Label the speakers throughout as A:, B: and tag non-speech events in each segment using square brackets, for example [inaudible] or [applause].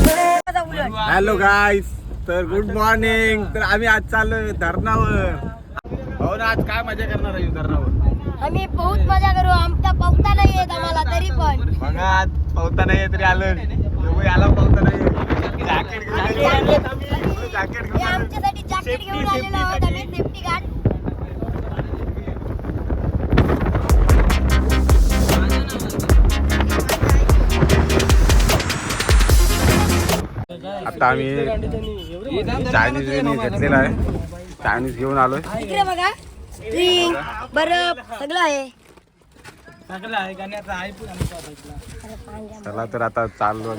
A: Hello गाईस तर good morning तर आम्ही आज चाललोय धरणावर. हो ना आज काय मजा करणार आहे धरणावर?
B: आम्ही बहुत मजा करू. आमचा पवता नाही येत आम्हाला तरी पण.
A: बघा आज पावता नाही तरी आलं याला पावता नाही जॅकेट घेऊन जॅकेट घेऊन आलोय.
B: आमच्यासाठी जॅकेट घेऊन
A: Safety,
B: आलेलो आहोत
A: safety
B: आम्ही सेफ्टी गार्ड
A: आता आम्ही चायनीज बिनीज घेतलेला आहे. चायनीज घेऊन आलोय.
B: इकडे बघा. बर्फ सगळं आहे.
A: चला तर आता चाललो.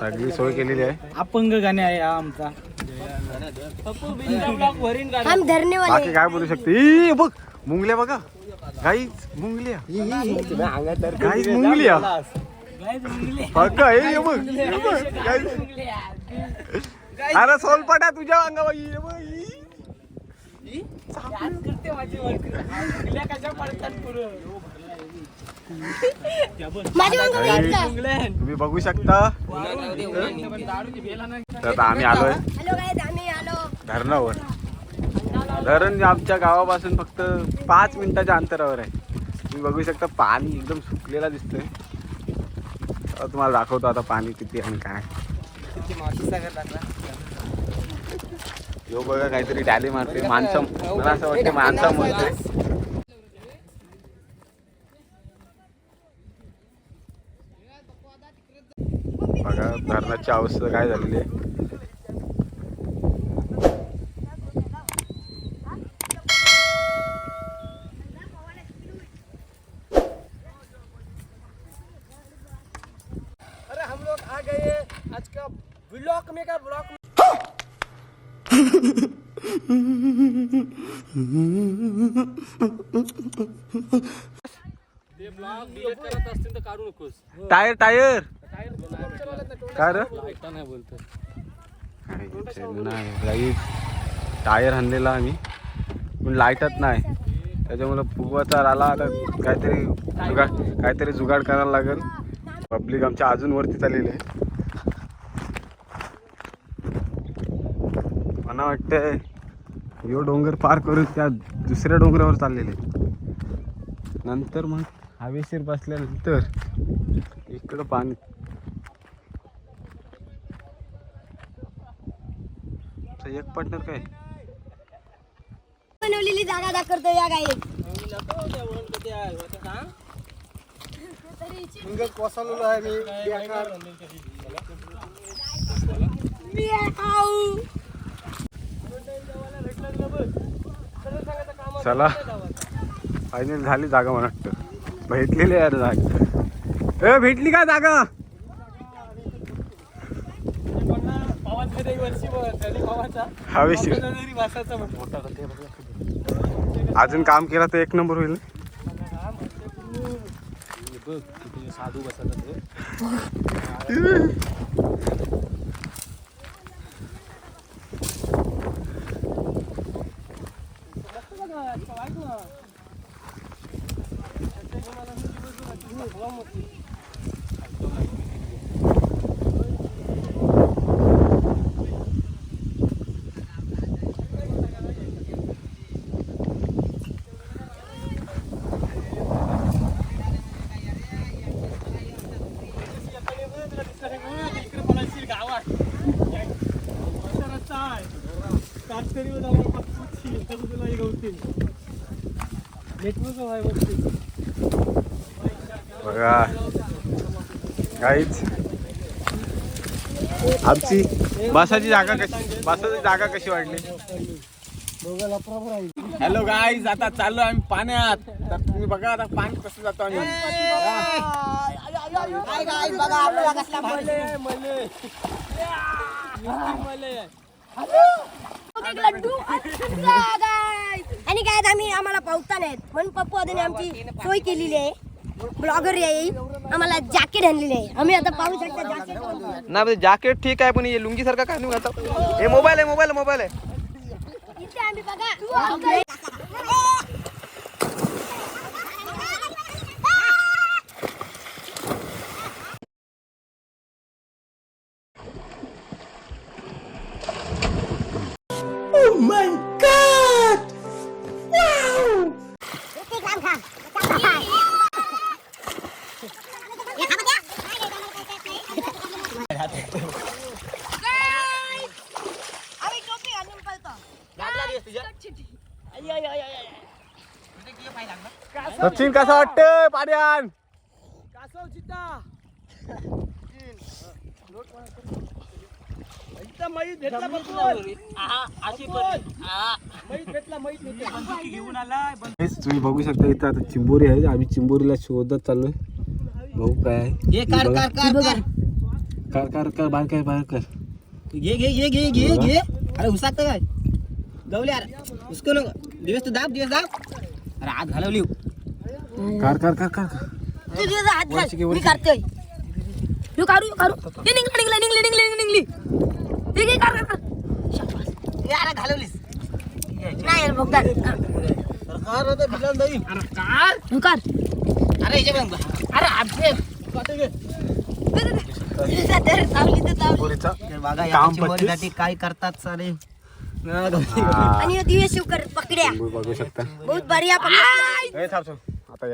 A: सगळी सोय केलेली आहे.
C: अपंग गाणे आहे हा आमचा.
A: बाकी काय बोलू शकते? ई, बघ मुंगल्या बघा. गाईच मुंगल्या. गाईच मुंगल्या. हे बघ. अरे सोलपाट्या तुझ्या अंगावर तुम्ही बघू शकता. तर आता आम्ही आलोय.
B: हॅलो गाईज आम्ही आलो.
A: धरणावर. धरण आमच्या गावापासून फक्त पाच मिनिटाच्या अंतरावर आहे. तुम्ही बघू शकता पाणी एकदम सुकलेला दिसतंय. तुम्हाला दाखवतो आता पाणी किती आणि काय. यो बघा काहीतरी डॅली मारते माणसं मला असं वाटतं माणसं म्हणते बघा धरणाची अवस्था काय झालेली आहे.
C: आज का ब्लॉक में का ब्लॉक
A: टायर टायर. काय नाही टायर आणलेला आम्ही. पण लाईटच नाही. त्याच्यामुळे फुगवाचा आला आता काहीतरी जुगाड काहीतरी जुगाड करायला लागेल. पब्लिक आमच्या अजून वरती चाललेली आहे. मला वाटतंय यो डोंगर पार करून त्या दुसऱ्या डोंगरावर चाललेले. नंतर मग हवेशीर बसल्यानंतर इकडं पाणी एक पार्टनर काय?
B: बनवलेली जागा दाखवतो या गाई
C: कोसळलेलो आहे मी. बेकार.
A: चला. फायनल झाली जागा मला वाटतं. भेटलेली आहे जागा. ए भेटली का जागा? हवेशीर अजून काम केलं तर एक नंबर होईल
C: साधू बसत [laughs] Ayakla. Çetek olan hızlı hızlı. Bulanmasın.
A: बघा. काहीच आमची बसाची जागा कशी बसाची जागा कशी वाटली हॅलो गाईज आता चाललो आम्ही पाण्यात. तर तुम्ही बघा आता पाणी कसं जातो आम्ही.
B: आणि काय आम्ही आम्हाला पावता नाहीत म्हणून पप्पू आधी आमची सोय केलेली आहे. ब्लॉगर येईल आम्हाला जॅकेट आणलेले आहे. आम्ही आता पाहू शकता जॅकेट
D: नाही जॅकेट ठीक आहे पण हे लुंगी सारखा काय नाही आता हे मोबाईल आहे मोबाईल मोबाईल आहे.
B: इथे आम्ही बघा.
A: सचिन कसं वाटतं पाड्यान.
C: कासव चित्ता इथं मैत भेटला
A: तुम्ही बघू शकता इथं आता चिंबोरी आहे. आम्ही चिंबोरीला शोधत चाललोय. भाऊ काय आहे?
C: ये कार कार कार कार.
A: कर कर कर बाहेर कर बाहेर कर
C: घे घे घे घे घे घे अरे हुसात काय? गवले अरे उसको नको. दिवस तू दाब दिवस दाब. अरे आत घालवली.
A: कर कर कर कर. कर.
B: तू हात घाल. मी हे निघलं निघलं निघलं निघलं निघली ठीक आहे कर कर, कर शाबास.
C: अरे घालवलीस.
B: नाही यार
C: बिलाल दई अरे कार?
B: तू कर
C: अरे बघ. आपले काय करतात सारे.
B: आणि दिवे शिवकर पकड्या
A: बघू शकता.
B: बहुत बढिया पकड्या
A: ए, थांब, थांब. आता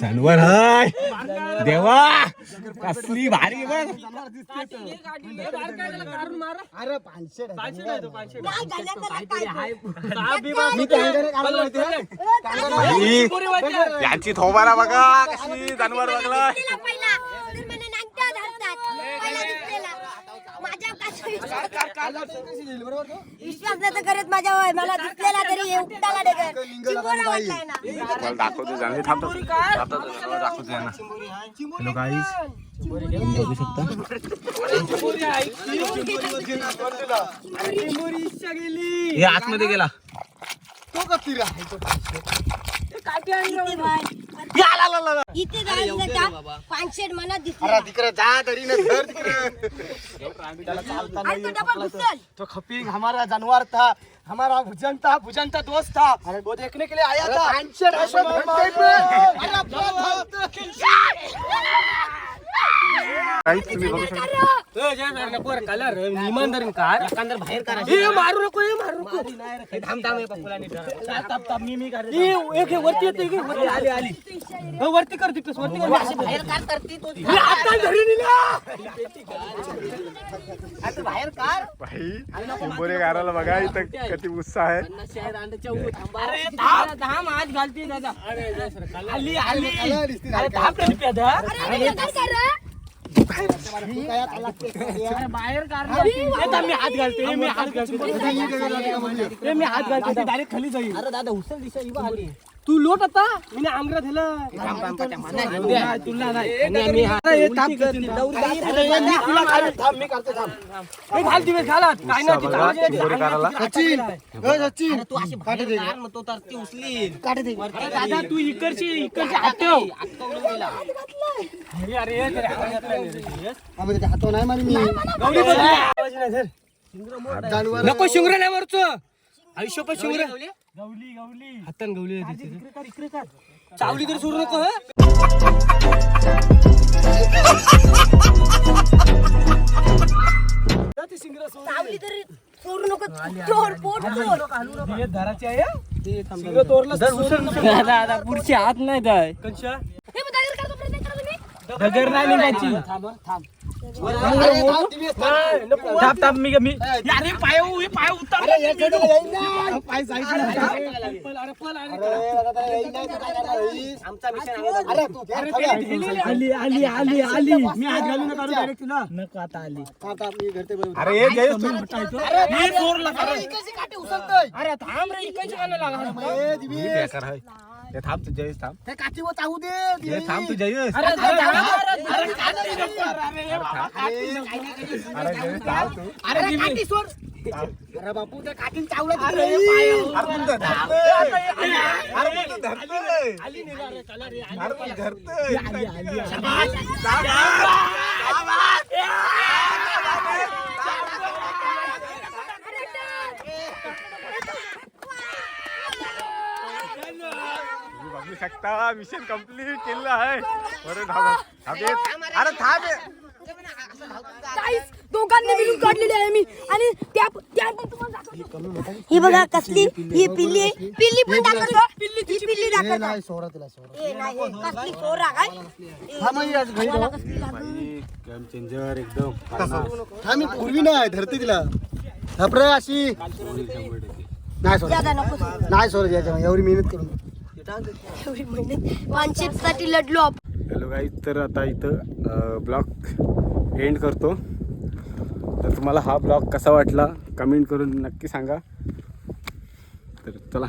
A: जानवर हाय. देवा कसली भारी बघ.
C: अरे पाचशे
B: काय
A: यांची थोबारा बघा कशी जानवर बघला
B: पहिला तर म्हणे नांगट्या धरतात पहिला दिसलेला माझ्या कसं विश्वास विश्वास नाही तर करत माझ्या वय. मला दिसलेला तरी हे उपटाला डेगर. चिंबोरा वाटलाय ना.
A: मला दाखवतो जानवी थांबतो. दाखवतो यांना. हॅलो गाईज बघू शकता.
D: हे आतमध्ये गेला.
B: इथे बाय. इथे जायचं पानशेट मनात दिसला.
C: तिकडे जा तरी न धर तिकडे.
B: आणि तो
C: खपींग हमारा जानवर था हमारा भुजन था भुजन का दोस्त था. वो देखने के लिए आया था. [laughs]
A: तुम्ही बघू शकता
C: इमानदारीन कार एखादर बाहेर करा हे। मारू नको हे मारू नको थांब थांब हे। पप्पूला नीट थांब थांब मी मी कर एक हे वरती येते की वरती आली आली। हो, वरती कर तिकस वरती कर अशी बाहेर कार करती तो आता धरी निला आता बाहेर कार।
A: भाई चिंबोरी गाराला बघा इथं किती उत्साह आहे
C: अरे थांब। थांब आज घालते दादा। आली आली अरे थांब रे पेदा
B: अरे काय करा
C: अरे बाहेर मी हात घालते मी हात घालते मी हात घालते डायरेक्ट खाली जाईल अरे दादा उचल दिशा आली. तू लोट आता मी आंग्र तुला नाही मी घाल दिवस घालात काय नाही
A: बघा चिंबोरी गाराला
C: तू अशी बाहेर काढ, मग तो तर ती उचली वरती दादा तू इकडची इकडची अरे, नाही. नको शिंगर नाही वरच आयुष्य पण शिंगर गवली? गवली हातान गवली चावली तरी सोडू नको हं?
B: चावली तरी सोडू नको चोर पोट चोर
C: दादा पुढची हात नाही जाय
B: हे मग दगड काढतो प्रयत्न करा तुम्ही?
C: दगड नाही निघायची. थांब थांब. मी मी अरे पाय पाय उतार. आली आली आली आली मी हात घालू नका डायरेक्ट तुला. नको आता आली.
A: अरे हे तू.
C: हे अरे थांब रे इकडचे गाणं लागा.
A: बेकार आहे हे थांब तू जयेश थांब.
C: काठी चावू दे
A: हे थांब तू जयेश.
C: अरे अरे काठी नको. अरे
A: अरे जयेश थांब तू.
C: अरे काठी सोड अरे बापू त्या चावला
A: बघू शकता मिशन कंप्लीट केलेलं आहे अरे धाब अरे थांब
B: दोघांनी मिळून काढलेली आहे मी. आणि त्या त्या पण तुम्हाला दाखवतो. ही बघा कसली ही पिल्ली आहे. पिल्ली पण दाखवतो पिल्ली पिल्ली दाखवतो
C: नाही सोडा तिला सोडा
B: ए नाही कसली सोरा काय?
C: हा मग आज घरी
B: मला कसली लागली
A: गेम चेंजर एकदम
C: हा मी पूर्वी नाही धरते तिला. घाबरे अशी. नाही सोडा
B: ज्यादा नको सोडू.
C: नाही सोडा याच्या एवढी मेहनत करून.
B: एवढी मेहनत. वानशिपसाठी लढलो आपण.
A: हॅलो गाईज तर आता इथं ब्लॉग एंड करतो. तर तुम्हाला हा ब्लॉग कसा वाटला कमेंट करून नक्की सांगा. तर चला.